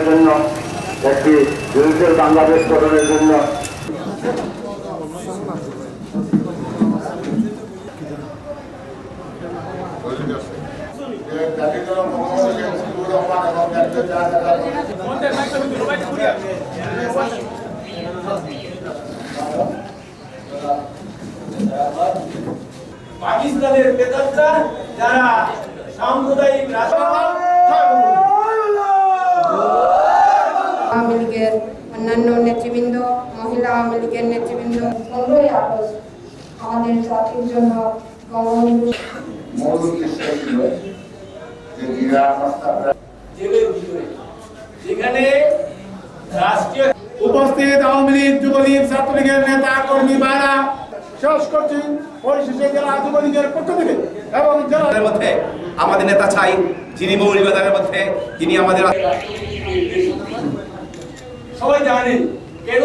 জন্য একটি ডিজিটাল বাংলাদেশ গঠনের জন্য। পাকিস্তানের বেতাররা যারা সাম্প্রদায়িক রাষ্ট্র আওয়ামী লীগের অন্যান্য নেতৃবৃন্দ মহিলা আওয়ামী লীগের নেতৃবৃন্দ পনেরোই আগস্ট আমাদের জাতির জন্য যেখানে রাষ্ট্রীয় উপস্থিত আওয়ামী লীগ যুবলীগ ছাত্রলীগের নেতা কর্মী ভাইরা শেষ করছি পরিশেষে জেলা যুবলীগের পক্ষ থেকে এবং জেলা মধ্যে আমাদের নেতা চাই যিনি মৌলিকতার মধ্যে যিনি আমাদের সবাই জানেন